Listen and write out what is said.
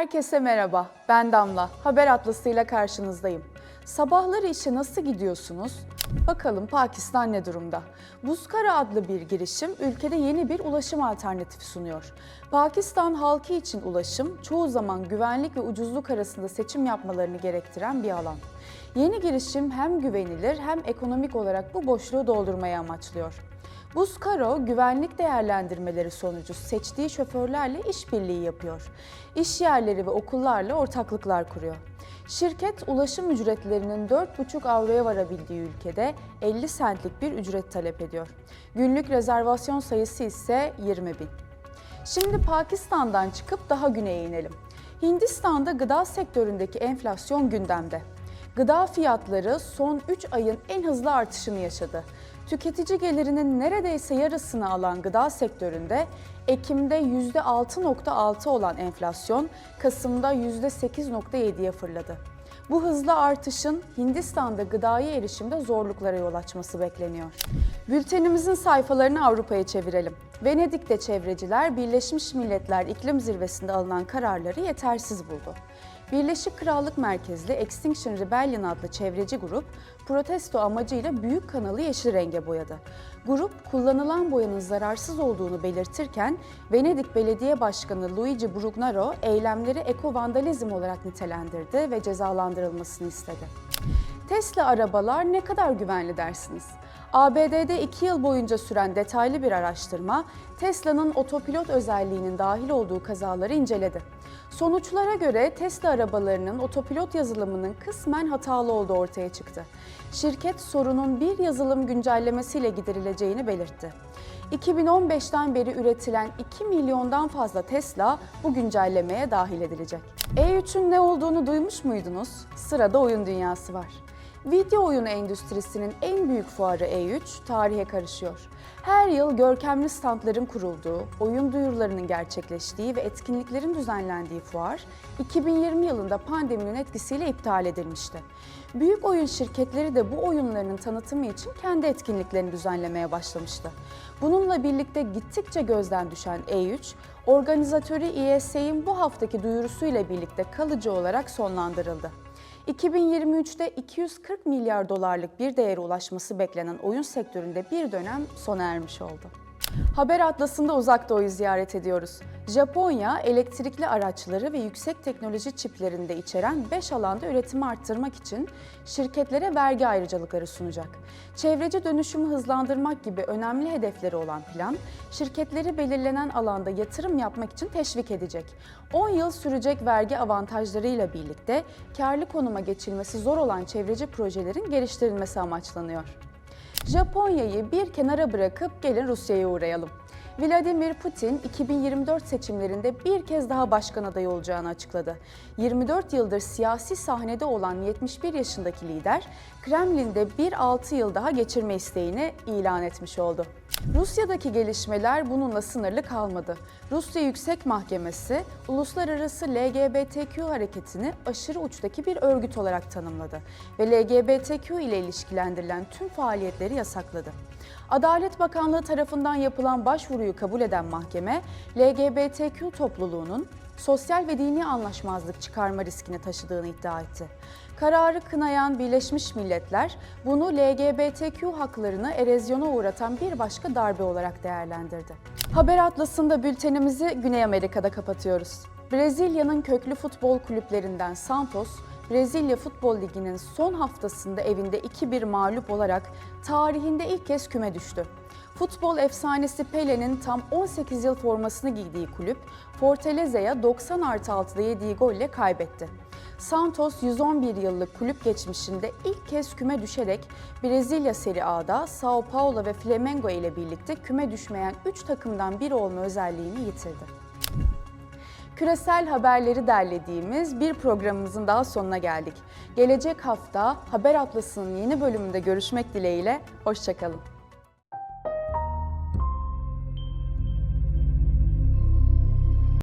Herkese merhaba, ben Damla. Haber Atlası'yla karşınızdayım. Sabahları işe nasıl gidiyorsunuz? Bakalım Pakistan ne durumda? Buzkara adlı bir girişim ülkede yeni bir ulaşım alternatifi sunuyor. Pakistan halkı için ulaşım çoğu zaman güvenlik ve ucuzluk arasında seçim yapmalarını gerektiren bir alan. Yeni girişim hem güvenilir hem ekonomik olarak bu boşluğu doldurmayı amaçlıyor. Buzkaro güvenlik değerlendirmeleri sonucu seçtiği şoförlerle işbirliği yapıyor. İş yerleri ve okullarla ortaklıklar kuruyor. Şirket ulaşım ücretlerinin 4,5 avroya varabildiği ülkede 50 centlik bir ücret talep ediyor. Günlük rezervasyon sayısı ise 20 bin. Şimdi Pakistan'dan çıkıp daha güneye inelim. Hindistan'da gıda sektöründeki enflasyon gündemde. Gıda fiyatları son 3 ayın en hızlı artışını yaşadı. Tüketici gelirinin neredeyse yarısını alan gıda sektöründe Ekim'de %6.6 olan enflasyon Kasım'da %8.7'ye fırladı. Bu hızlı artışın Hindistan'da gıdaya erişimde zorluklara yol açması bekleniyor. Bültenimizin sayfalarını Avrupa'ya çevirelim. Venedik'te çevreciler Birleşmiş Milletler İklim Zirvesi'nde alınan kararları yetersiz buldu. Birleşik Krallık merkezli Extinction Rebellion adlı çevreci grup protesto amacıyla büyük kanalı yeşil renge boyadı. Grup kullanılan boyanın zararsız olduğunu belirtirken Venedik Belediye Başkanı Luigi Brugnaro eylemleri eko-vandalizm olarak nitelendirdi ve cezalandırılmasını istedi. Tesla arabalar ne kadar güvenli dersiniz? ABD'de 2 yıl boyunca süren detaylı bir araştırma, Tesla'nın otopilot özelliğinin dahil olduğu kazaları inceledi. Sonuçlara göre Tesla arabalarının otopilot yazılımının kısmen hatalı olduğu ortaya çıktı. Şirket sorunun bir yazılım güncellemesiyle giderileceğini belirtti. 2015'ten beri üretilen 2 milyondan fazla Tesla bu güncellemeye dahil edilecek. E3'ün ne olduğunu duymuş muydunuz? Sırada oyun dünyası var. Video oyunu endüstrisinin en büyük fuarı E3 tarihe karışıyor. Her yıl görkemli standların kurulduğu, oyun duyurularının gerçekleştiği ve etkinliklerin düzenlendiği fuar 2020 yılında pandeminin etkisiyle iptal edilmişti. Büyük oyun şirketleri de bu oyunlarının tanıtımı için kendi etkinliklerini düzenlemeye başlamıştı. Bununla birlikte gittikçe gözden düşen E3, organizatörü ESA'in bu haftaki duyurusuyla birlikte kalıcı olarak sonlandırıldı. 2023'te 240 milyar dolarlık bir değere ulaşması beklenen oyun sektöründe bir dönem sona ermiş oldu. Haber Atlası'nda uzak doğuyu ziyaret ediyoruz. Japonya, elektrikli araçları ve yüksek teknoloji çiplerinde içeren 5 alanda üretimi arttırmak için şirketlere vergi ayrıcalıkları sunacak. Çevreci dönüşümü hızlandırmak gibi önemli hedefleri olan plan, şirketleri belirlenen alanda yatırım yapmak için teşvik edecek. 10 yıl sürecek vergi avantajlarıyla birlikte karlı konuma geçilmesi zor olan çevreci projelerin geliştirilmesi amaçlanıyor. Japonya'yı bir kenara bırakıp gelin Rusya'ya uğrayalım. Vladimir Putin 2024 seçimlerinde bir kez daha başkan adayı olacağını açıkladı. 24 yıldır siyasi sahnede olan 71 yaşındaki lider, Kremlin'de bir 6 yıl daha geçirme isteğini ilan etmiş oldu. Rusya'daki gelişmeler bununla sınırlı kalmadı. Rusya Yüksek Mahkemesi, uluslararası LGBTQ hareketini aşırı uçtaki bir örgüt olarak tanımladı ve LGBTQ ile ilişkilendirilen tüm faaliyetleri yasakladı. Adalet Bakanlığı tarafından yapılan başvuruyu kabul eden mahkeme, LGBTQ topluluğunun sosyal ve dini anlaşmazlık çıkarma riskini taşıdığını iddia etti. Kararı kınayan Birleşmiş Milletler bunu LGBTQ haklarını erozyona uğratan bir başka darbe olarak değerlendirdi. Haber Atlası'nda bültenimizi Güney Amerika'da kapatıyoruz. Brezilya'nın köklü futbol kulüplerinden Santos, Brezilya Futbol Ligi'nin son haftasında evinde 2-1 mağlup olarak tarihinde ilk kez küme düştü. Futbol efsanesi Pele'nin tam 18 yıl formasını giydiği kulüp, Fortaleza'ya 90 artı 6'da yediği golle kaybetti. Santos 111 yıllık kulüp geçmişinde ilk kez küme düşerek Brezilya Serie A'da Sao Paulo ve Flamengo ile birlikte küme düşmeyen 3 takımdan biri olma özelliğini yitirdi. Küresel haberleri derlediğimiz bir programımızın daha sonuna geldik. Gelecek hafta Haber Atlası'nın yeni bölümünde görüşmek dileğiyle, hoşçakalın.